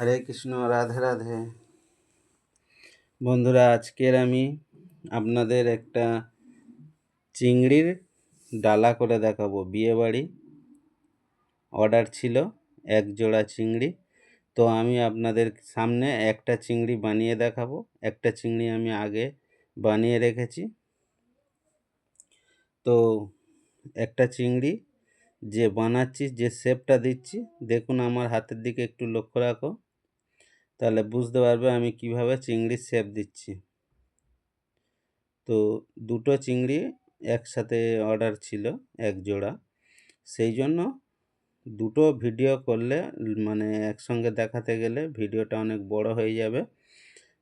হরে কৃষ্ণ, রাধে রাধে। বন্ধুরা, আজকের আমি আপনাদের একটা চিংড়ির ডালা করে দেখাবো। বিয়ে বাড়ি অর্ডার ছিল এক জোড়া চিংড়ি। তো আমি আপনাদের সামনে একটা চিংড়ি বানিয়ে দেখাবো। একটা চিংড়ি আমি আগে বানিয়ে রেখেছি। তো একটা চিংড়ি যে বানাচ্ছি, যে শেপটা দিচ্ছি, দেখুন আমার হাতের দিকে একটু লক্ষ্য রাখো। তাহলে বুঝতে পারবে আমি কীভাবে চিংড়ির শেপ দিচ্ছি। তো দুটো চিংড়ি একসাথে অর্ডার ছিল, এক জোড়া। সেই জন্য দুটো ভিডিও করলে মানে একসঙ্গে দেখাতে গেলে ভিডিওটা অনেক বড় হয়ে যাবে।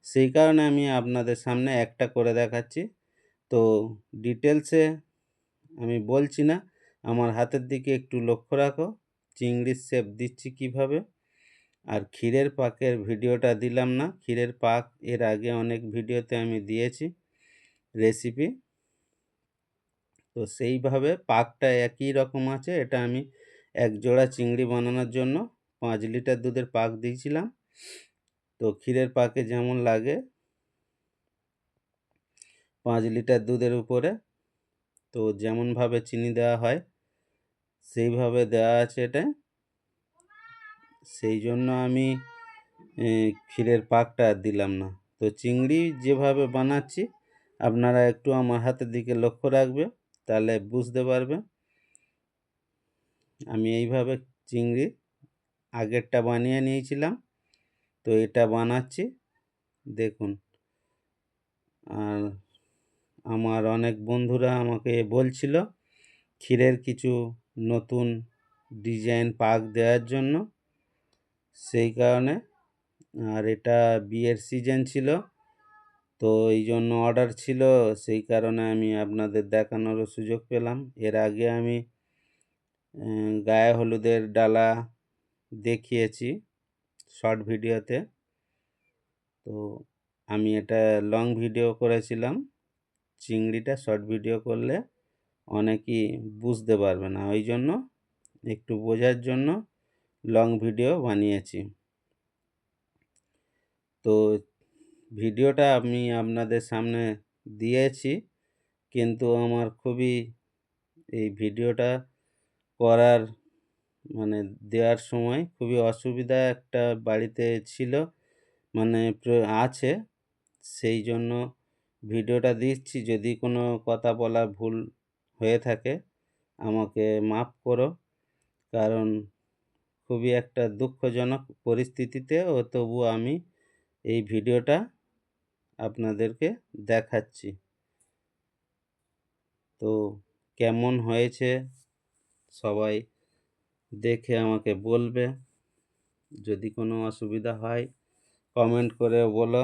সেই কারণে আমি আপনাদের সামনে একটা করে দেখাচ্ছি। তো ডিটেলসে আমি বলছি না, আমার হাতের দিকে একটু লক্ষ্য রাখো চিংড়ির শেপ দিচ্ছি কীভাবে। আর ক্ষীরের পাকের ভিডিওটা দিলাম না। ক্ষীরের পাক এর আগে অনেক ভিডিওতে আমি দিয়েছি রেসিপি তো সেইভাবে পাকটা একই রকম আছে। এটা আমি এক জোড়া চিংড়ি বানানোর জন্য পাঁচ লিটার দুধের পাক দিয়েছিলাম। তো ক্ষীরের পাকে যেমন লাগে পাঁচ লিটার দুধের উপরে। তো যেমনভাবে চিনি দেওয়া হয় সেইভাবে দেওয়া আছে এটা। সেই জন্য আমি ক্ষীরের পাকটা আর দিলাম না। তো চিংড়ি যেভাবে বানাচ্ছি, আপনারা একটু আমার হাতের দিকে লক্ষ্য রাখবে তাহলে বুঝতে পারবে আমি এইভাবে চিংড়ি আগেরটা বানিয়ে নিয়েছিলাম, তো এটা বানাচ্ছি, দেখুন। আর আমার অনেক বন্ধুরা আমাকে বলছিল, ক্ষীরের কিছু নতুন ডিজাইন পাক দেওয়ার জন্য সেই কারণে, আর এটা বিয়ের সিজন ছিল। তো এই জন্য অর্ডার ছিল, সেই কারণে আমি আপনাদের দেখানোরও সুযোগ পেলাম। এর আগে আমি গায়ে হলুদের ডালা দেখিয়েছি শর্ট ভিডিওতে। তো আমি এটা লং ভিডিও করেছিলাম। চিংড়িটা শর্ট ভিডিও করলে অনেকেই বুঝতে পারবে না। ওই জন্য একটু বোঝার জন্য লং ভিডিও বানিয়েছি। তো ভিডিওটা আমি আপনাদের সামনে দিয়েছি, কিন্তু আমার খুবই এই ভিডিওটা করার মানে দেওয়ার সময় খুবই অসুবিধা একটা বাড়িতে ছিল মানে আছে, সেই জন্য ভিডিওটা দিচ্ছি। যদি কোনো কথা বলা ভুল হয়ে থাকে, আমাকে মাফ করো, কারণ খুবই একটা দুঃখজনক পরিস্থিতিতে, ও তবু আমি এই ভিডিওটা আপনাদেরকে দেখাচ্ছি। তো কেমন হয়েছে সবাই দেখে আমাকে বলবে। যদি কোনো অসুবিধা হয় কমেন্ট করে বলো।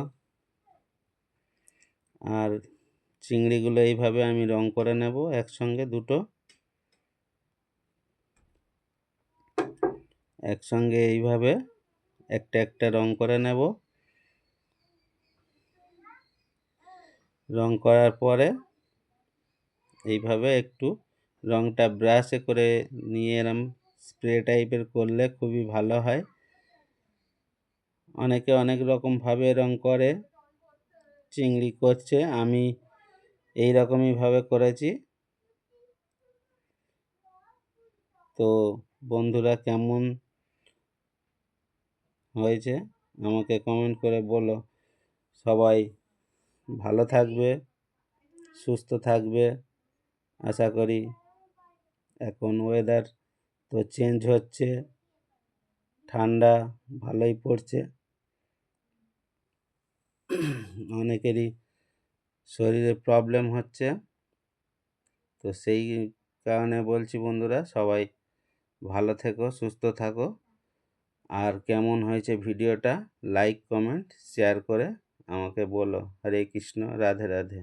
আর চিংড়িগুলো এইভাবে আমি রং করে নেব একসঙ্গে দুটো। একসঙ্গে এইভাবে একটা একটা রং করে নেব। রং করার পরে এইভাবে একটু রংটা ব্রাশে করে নিয়ে এরম স্প্রে টাইপের করলে খুবই ভালো হয়। অনেকে অনেক রকমভাবে রং করে, চিংড়ি করছে, আমি এই রকমইভাবে করেছি। তো বন্ধুরা কেমন হয়েছে, আমাকে কমেন্ট করে বলো। সবাই ভালো থাকবে, সুস্থ থাকবে। আশা করি এখন ওয়েদার তো চেঞ্জ হচ্ছে, ঠান্ডা ভালোই পড়ছে। অনেকেরই শরীরে প্রবলেম হচ্ছে। তো সেই কারণে বলছি বন্ধুরা, সবাই ভালো থেকো, সুস্থ থাকো। আর কেমন হয়েছে ভিডিওটা লাইক কমেন্ট শেয়ার করে আমাকে বলো। হরে কৃষ্ণ রাধে রাধে।